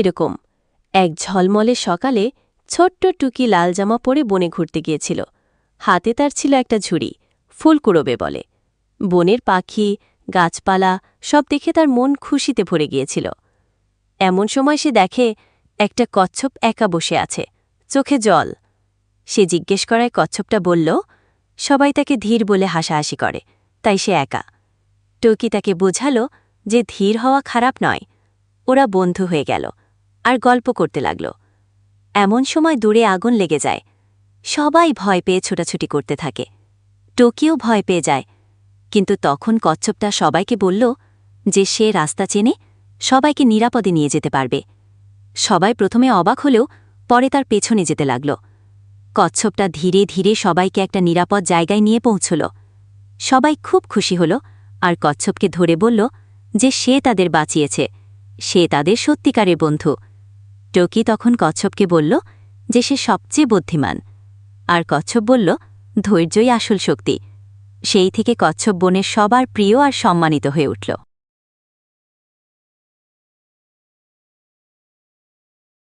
এরকম। এক ঝলমলে সকালে ছোট্ট টুকি লাল জামা পরে বনে ঘুরতে গিয়েছিল। হাতে তার ছিল একটা ঝুড়ি ফুল কুড়োবে বলে। বনের পাখি, গাছপালা সব দেখে তার মন খুশিতে ভরে গিয়েছিল। এমন সময় সে দেখে একটা কচ্ছপ একা বসে আছে, চোখে জল। সে জিজ্ঞেস করায় কচ্ছপটা বলল, সবাই তাকে ধীর বলে হাসাহাসি করে, তাই সে একা। টকি তাকে বোঝালো যে ধীর হওয়া খারাপ নয়, ওরা বন্ধু হয়ে গেল। আর গল্প করতে লাগল। এমন সময় দূরে আগুন লেগে যায়। সবাই ভয় পেয়ে ছোটাছুটি করতে থাকে। টোকিও ভয় পেয়ে যায়। কিন্তু তখন কচ্ছপটা সবাইকে বলল যে সে রাস্তা চেনে সবাইকে নিরাপদে নিয়ে যেতে পারবে। সবাই প্রথমে অবাক হলেও পরে তার পেছনে যেতে লাগল। কচ্ছপটা ধীরে ধীরে সবাইকে একটা নিরাপদ জায়গায় নিয়ে পৌঁছল। সবাই খুব খুশি হল আর কচ্ছপকে ধরে বলল যে সে তাদের বাঁচিয়েছে। সে তাদের সত্যিকারের বন্ধু। টকি তখন কচ্ছপকে বলল যে সে সবচেয়ে বুদ্ধিমান। আর কচ্ছপ বলল, ধৈর্যই আসল শক্তি। সেই থেকে কচ্ছপ বনের সবার প্রিয় আর সম্মানিত হয়ে উঠল।